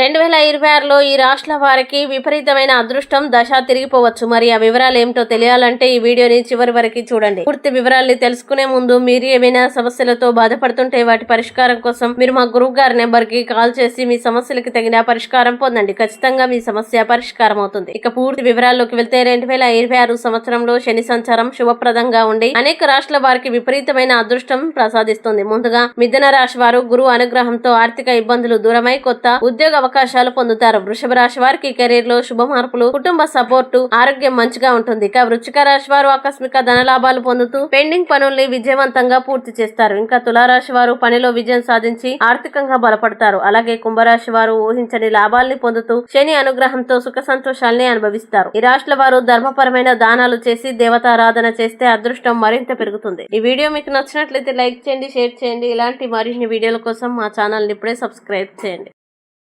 రెండు వేల ఇరవై ఆరులో ఈ రాష్ట్రాల వారికి విపరీతమైన అదృష్టం దశ తిరిగిపోవచ్చు. మరి ఆ వివరాలు ఏమిటో తెలియాలంటే ఈ వీడియోని చివరి వరకు చూడండి. పూర్తి వివరాల్ని తెలుసుకునే ముందు మీరు ఏమైనా సమస్యలతో బాధపడుతుంటే వాటి పరిష్కారం కోసం మీరు మా గురువు గారి నెంబర్కి కాల్ చేసి మీ సమస్యలకు తగిన పరిష్కారం పొందండి. ఖచ్చితంగా మీ సమస్య పరిష్కారం అవుతుంది. ఇక పూర్తి వివరాల్లోకి వెళ్తే రెండు వేల ఇరవై ఆరు సంవత్సరంలో శని సంచారం శుభప్రదంగా ఉండి అనేక రాష్ట్రాల వారికి విపరీతమైన అదృష్టం ప్రసాదిస్తుంది. ముందుగా మిథున రాశి వారు గురువు అనుగ్రహంతో ఆర్థిక ఇబ్బందులు దూరమై కొత్త ఉద్యోగ అవకాశాలు పొందుతారు. వృషభ రాశి వారికి కెరీర్లో శుభ మార్పులు కుటుంబ సపోర్టు ఆరోగ్యం మంచిగా ఉంటుంది. ఇక వృచ్చిక రాశి వారు ఆకస్మిక ధన లాభాలు పొందుతూ పెండింగ్ పనుల్ని విజయవంతంగా పూర్తి చేస్తారు. ఇంకా తులారాశి వారు పనిలో విజయం సాధించి ఆర్థికంగా బలపడతారు. అలాగే కుంభరాశి వారు ఊహించని లాభాల్ని పొందుతూ శని అనుగ్రహంతో సుఖ సంతోషాల్ని అనుభవిస్తారు. ఈ రాష్ట్ర వారు ధర్మపరమైన దానాలు చేసి దేవతారాధన చేస్తే అదృష్టం మరింత పెరుగుతుంది. ఈ వీడియో మీకు నచ్చినట్లయితే లైక్ చేయండి షేర్ చేయండి. ఇలాంటి మరిన్ని వీడియోల కోసం మా ఛానల్ ఇప్పుడే సబ్స్క్రైబ్ చేయండి.